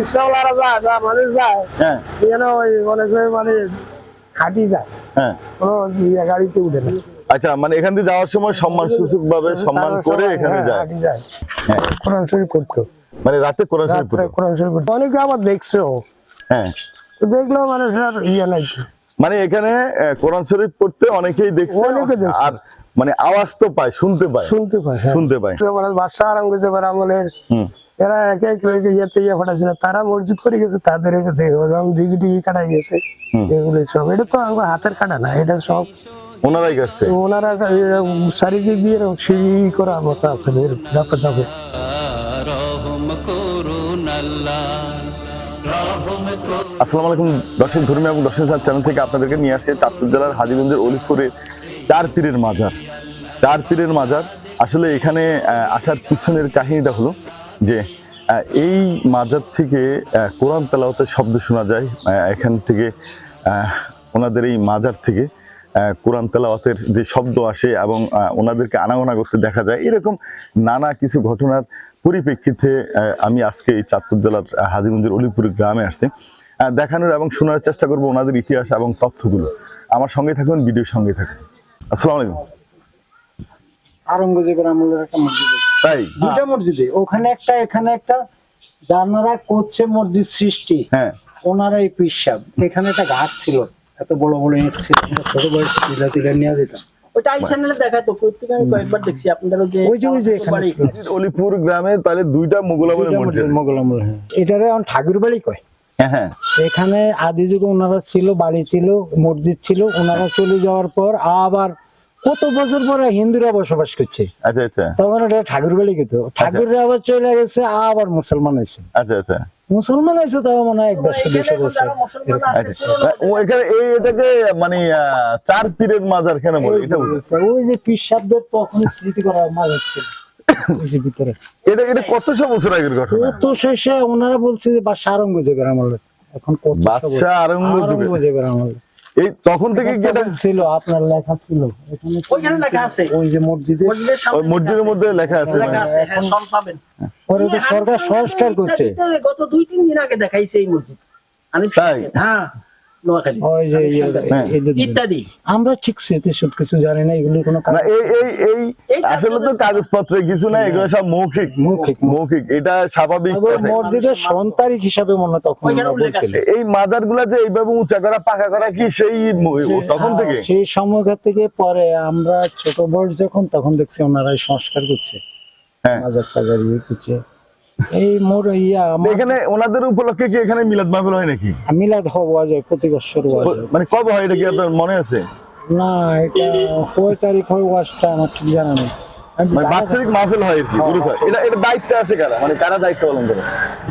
রিক্সাওয়ালারা যায় যা মানুষ যায় হ্যাঁ। যেন ওই মনে মানে হাঁটি যায়। হ্যাঁ। কোনো ইয়ে গাড়িতে উঠে না। আচ্ছা মানে এখান দিয়ে যাওয়ার সময় সম্মান সূচক ভাবে সম্মান করে এখানে যায়। হ্যাঁ। কোরআন শরীফ করতো মানে রাতে কোরআন শরীফ রাত্রে কোরআন শরীফ করতো অনেকে আবার হ্যাঁ। তো ইয়ে নাই মানে এখানে কোরআন শরীফ পড়তে অনেকেই দেখছে আর মানে আওয়াজ তো পায় শুনতে পায়। শুনতে পায় হ্যাঁ। শুনতে পায়। মানে বাদশাহ আরঙ্গজেবের আমলের হুম। এরা এক এক লোক ইয়েতে ইয়ে ফাটাছিল তারা মসজিদ করে গেছে তাদের কাটাই গেছে। এগুলো সব এটা তো আমার হাতের কাটা না এটা সব ওনারাই কাটছে ওনারা চারিদিক দিয়ে এরকম সিঁড়ি করা মতো আছে ধাপে আসসালামু আলাইকুম দর্শক ধর্মী এবং দর্শক চ্যানেল থেকে আপনাদেরকে নিয়ে আসছে চাঁদপুর জেলার হাজিগঞ্জের অলিপুরের চার পীরের মাজার। চার পীরের মাজার আসলে এখানে আহ, আসার পিছনের কাহিনীটা হলো যে এই মাজার থেকে কোরআন তেলাওয়াতের শব্দ শোনা যায় এখান থেকে ওনাদের এই মাজার থেকে কোরআন তেলাওয়াতের যে শব্দ আসে এবং ওনাদেরকে আনাগোনা করতে দেখা যায়, এরকম নানা কিছু ঘটনার পরিপ্রেক্ষিতে আমি আজকে এই চাঁদপুর জেলার হাজিগঞ্জের অলিপুর গ্রামে আসছি। দেখানোর এবং শোনার চেষ্টা করব ওনাদের ইতিহাস এবং তথ্যগুলো। আমার সঙ্গে থাকুন, ভিডিওর সঙ্গে থাকুন। আসসালামু আলাইকুম। আরঙ্গজেবের আমলের একটা মসজিদ। তাই? দুইটা মসজিদে। ওখানে একটা এখানে একটা। যারা করছে মসজিদ সৃষ্টি হ্যাঁ। ওনারা এই পিসাব এখানে একটা ঘাট ছিল এত বড় বড় ইট ছিল ছোট নিয়ে যেতাম। ওইটা আই চ্যানেলে দেখাতো প্রত্যেকে আমি কয়েকবার দেখছি আপনাদেরও যে ওই যে ওই যে এখানে বাড়ি। ছিল। অলিপুর গ্রামে তাহলে দুইটা আমলের মসজিদ। মোগল আমল হ্যাঁ। এটারে এখন ঠাকুর বাড়ি কয়? হ্যাঁ হ্যাঁ। এখানে আদি যুগে ওনারা ছিল বাড়ি ছিল মসজিদ ছিল ওনারা চলে যাওয়ার পর আবার কত বছর পরে হিন্দুরা বসবাস করছে? আচ্ছা আচ্ছা। তখন এটা ঠাকুর বাড়ি কিন্তু ঠাকুররা আবার চলে গেছে আবার মুসলমান আছে আচ্ছা আচ্ছা। মুসলমান আছে তাও মনে হয় এক দেড়শো দুশো বছর। আচ্ছা। এখানে এই এটাকে মানে চার পীরের মাজার কেন বলে ওই এটা যে- ওই যে পীর সাহেবদের তখন স্মৃতি করা মাঝ হচ্ছে। ওই ভিতরে। এটা এটা কতশো বছর আগের ঘটনা? তো শেষে ওনারা বলছে যে বা সারঙ্গজেবের আমলে। এখন কত বাদশাহ। আরঙ্গজেবের আমলে। এই তখন থেকে কি এটা ছিল আপনার লেখা ছিল। এখানে ওইখানে লেখা আছে। ওই যে মসজিদে মসজিদের ওই সামনে মসজিদের মধ্যে লেখা আছে লেখা মানে আছে হ্যাঁ সব পাবেন। পরে তো সরকার সংস্কার করছে। গত দুই তিন দিন আগে দেখাইছে এই মসজিদ। আমি তাই? হ্যাঁ। নোয়াখালী। ওই যে হ্যাঁ। ইত্যাদি। আমরা ঠিক স্মৃতি সব কিছু জানি না এগুলো কোনো না এই এই এই এই আসলে তো পীরের- কিছু না এগুলো সব মৌখিক। মৌখিক। মৌখিক। এটা স্বাভাবিক মসজিদের সন্তারিক হিসাবে মনে তখন ওইখানে ওরা উল্লেখ বলছিল। আছে। এই মাজার যে এইভাবে উঁচা করা পাকা করা কি সেই তখন থেকে? হ্যাঁ, সেই সময়কার থেকে পরে আমরা ছোট বয়স যখন তখন দেখছি ওনারাই সংস্কার করছে। হ্যাঁ। মাজার টাজার ইয়ে করছে। এই মোর ইয়া এখানে ওনাদের উপলক্ষে কি এখানে মিলাদ মাহফিল হয় নাকি? মিলাদ হওয়া যায় প্রতি বছর মানে কবে হয় এটা কি আপনার মনে আছে? না এটা কয় তারিখ হয় ওয়াজটা আমার ঠিক জানা নেই। মানে বাৎসরিক মাহফিল হয় কি গুরু এটা এটা দায়িত্ব আছে কারা? মানে কারা দায়িত্ব পালন করে?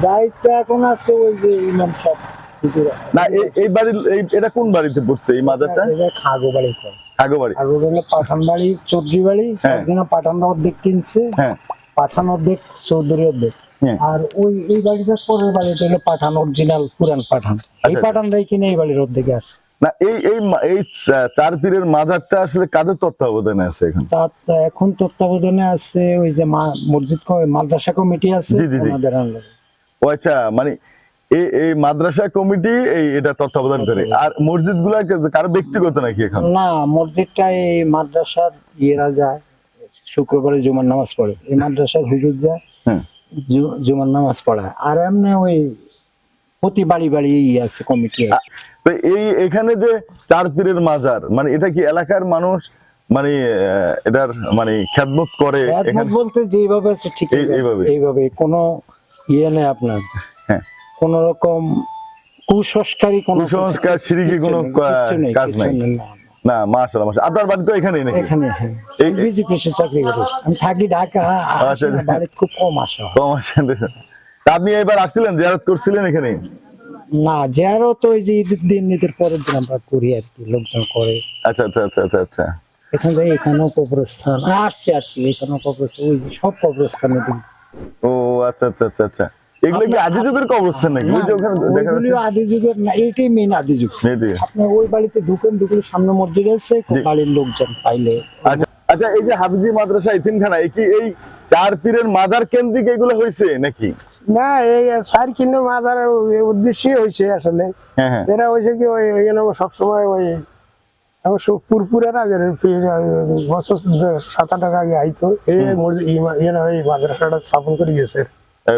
দায়িত্ব এখন আছে ওই যে ইমাম সব হুজুরা। না এই- এই বাড়ির এটা কোন বাড়িতে পড়ছে এই মাজারটা? খাগো বাড়ি বাড়ি আর ওটা পাঠান বাড়ি চৌধুরী বাড়ি। হ্যাঁ। একদিন পাঠানরা অর্ধেক কিনছে হ্যাঁ। পাঠান অর্ধেক চৌধুরী অর্ধেক। হ্যাঁ। আর ওই এই বাড়িটার পরের বাড়িটা হলো পাঠান অরিজিনাল পুরান পাঠান। এই আচ্ছা। পাঠানটাই কিনে এই বাড়ির অর্ধেকে আসছে না এই এই এই চার পীরের মাজারটা আসলে কাদের তত্ত্বাবধানে আছে এখন? এখন তত্ত্বাবধানে আছে ওই যে মসজিদ মাদ্রাসা কমিটি আছে। ও আচ্ছা মানে এই এই মাদ্রাসা কমিটি এই এটা তত্ত্বাবধান করে। আর মসজিদগুলা কারও ব্যক্তিগত নাকি এখন? না মসজিদটা এই মাদ্রাসার ইয়েরা যায় শুক্রবারে জুমার নামাজ পড়ে। এই মাদ্রাসার হুজুর যায়। জুমার নামাজ পড়ায় আর এমনি ওই প্রতি বাড়ি বাড়ি আছে কমিটি আছে তো এই এখানে যে চার পীরের মাজার মানে এটা কি এলাকার মানুষ মানে এটার মানে খ্যাতমত করে এখানে বলতে যেভাবে আছে ঠিক এইভাবে? এইভাবে কোনো ইয়ে নেই আপনার হ্যাঁ। কোন রকম কুসংস্কারী কোন কুসংস্কার, সিরিকি কোনো কাজ নাই। না মাশাআল্লাহ মাশাআল্লাহ। আপনার বাড়ি তো এখানেই নাকি? এখানে হ্যাঁ। এই- বিজেপি চাকরি করি। আমি থাকি ঢাকা। বাড়িতে খুব কম আসা। কম আসেন আপনি এবার আসছিলেন জিয়ারত করছিলেন এখানে না যারও তো ওই যে ঈদের দিন ঈদের পরের দিন আমরা করি আর কি লোকজন করে। আচ্ছা আচ্ছা আচ্ছা আচ্ছা আচ্ছা। এখান থেকে এখানেও কবরস্থান। আসছি আসছি এখানেও কবরস্থান। ওই সব কবরস্থানের দিন। ও আচ্ছা আচ্ছা আচ্ছা আচ্ছা। এগুলো কি আদি যুগের কবরস্থান নাকি? ওই যে ওখানে দেখা যাচ্ছে। আদি যুগের না এইটাই মেন আদি যুগ আপনি ওই বাড়িতে ঢুকেন ঢুকলে সামনে মসজিদ আছে বাড়ির লোকজন পাইলে। আচ্ছা আচ্ছা এই যে হাফিজি মাদ্রাসা কি এই চার পীরের মাজার কেন্দ্রিক এগুলো হয়েছে নাকি? না এই চার মাজার উদ্দেশ্যই হয়েছে আসলে। হ্যাঁ হ্যাঁ। এরা হয়েছে কি ওই সবসময় ওই আমার সব পুরপুরের বছর সাত আট টাকা আগে আইতো এই ইয়ে এই মাদ্রাসাটা স্থাপন করে গেছে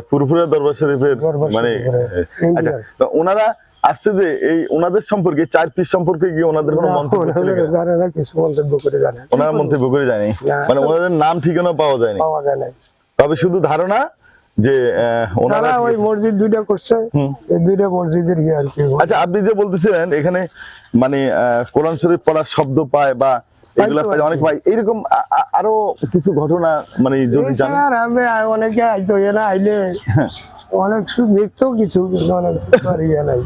পুরপুরা দরবার শরীফের মানে আচ্ছা ওনারা আসছে যে এই ওনাদের সম্পর্কে চার পিস সম্পর্কে কি ওনাদের কোনো মন্তব্য জানে না কিছু মন্তব্য করে জানে ওনারা মন্তব্য করে যায়নি না। মানে ওনাদের নাম ঠিকানা পাওয়া যায়নি পাওয়া যায় নাই। তবে শুধু ধারণা যে ওনারা ওই মসজিদ দুইটা করছে এই দুইটা মসজিদের ইয়ে আর কি। আচ্ছা আপনি যে বলতেছিলেন এখানে মানে কোরআন শরীফ পড়ার শব্দ পায় বা এগুলা। অনেক আরও কিছু ঘটনা মানে যদি জানেন আমি অনেকে আইতো এরা আইলে অনেক দেখতো কিছু অনেক ইয়ে নাই।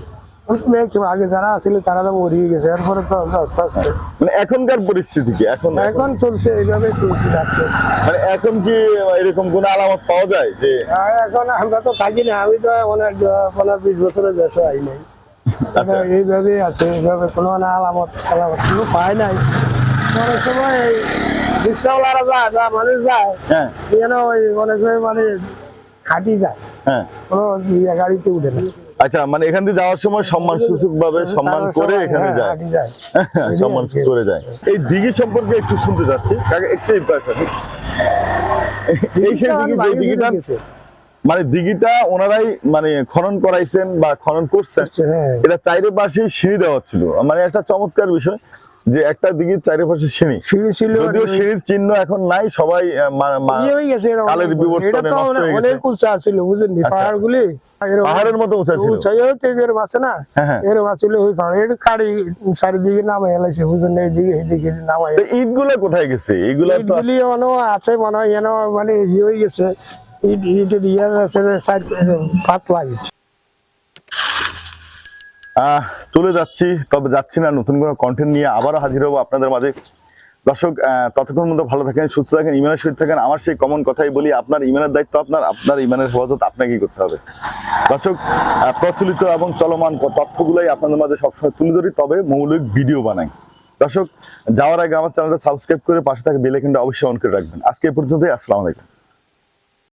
আগে যারা আছিল তারা তো মরিয়ে গেছে এরপরে তো আস্তে আস্তে মানে এখনকার পরিস্থিতি কি? এখন এখন চলছে এইভাবে চলছে যাচ্ছে। মানে এখন কি এরকম কোন আলামত পাওয়া যায় যে এখন আমরা তো থাকি না আমি তো অনেক পনেরো বিশ বছরের দেশে আই নাই। আচ্ছা। এইভাবে আছে এইভাবে কোনো আলামত আলামত কোনো পায় নাই। অনেক সময় রিক্সাওয়ালারা যায় বা মানুষ যায় হ্যাঁ। যেন ওই অনেক সময় মানে হাঁটি যায়। হ্যাঁ। কোনো ইয়ে গাড়িতে উঠে না। আচ্ছা মানে এখান দিয়ে যাওয়ার সময় সম্মান সূচক ভাবে সম্মান করে এখানে হ্যাঁ, যায়। সম্মান করে যায়। এই দিঘি সম্পর্কে একটু শুনতে যাচ্ছি। কাকে একটু এই এই সেই দিঘিটা। মানে দিঘিটা ওনারাই মানে খনন করাইছেন বা খনন করছেন। এটা চাইরে পাশে সিঁড়ি দেওয়া ছিল মানে একটা চমৎকার বিষয়। যে একটা দিঘির চারিপাশে পাশে সিঁড়ি। সিঁড়ি ছিল যদিও সিঁড়ির চিহ্ন এখন নাই সবাই ইয়ে হয়ে কালের বিবর্তনে অনেক- উঁচা ছিল বুঝলেন আচ্ছা। পাহাড় গুলি পাহাড়ের মতো উঁচা ছিল। উঁচা আছে না? হ্যাঁ, হ্যাঁ। এরকম আছিল ওই পাহাড়। কারি চারিদিকে নামে এলাইছে বুঝলেন এইদিকে এইদিকে নামাই ইটগুলা কোথায় গেছে? এইগুলা তো ইটগুলি আছে মনে হয় মানে ইয়ে হয়ে গেছে। ইট ইটের ইয়ে আছে পাতলা ইট। চলে যাচ্ছি, তবে যাচ্ছি না, নতুন কোনো কন্টেন্ট নিয়ে আবারও হাজির হব আপনাদের মাঝে। দর্শক ততক্ষণ মধ্যে ভালো থাকেন, সুস্থ থাকেন ইমানের সহিত থাকেন, আমার সেই কমন কথাই বলি, আপনার ইমানের দায়িত্ব আপনার আপনার ইমানের হেফাজত আপনাকেই করতে হবে। দর্শক প্রচলিত এবং চলমান তথ্যগুলোই আপনাদের মাঝে সবসময় তুলে ধরি, তবে মৌলিক ভিডিও বানাই। দর্শক, যাওয়ার আগে আমার চ্যানেলটা সাবস্ক্রাইব করে পাশে থাকা বেল আইকনটা অবশ্যই অন করে রাখবেন। আজকে এই পর্যন্তই, আসসালামু আলাইকুম।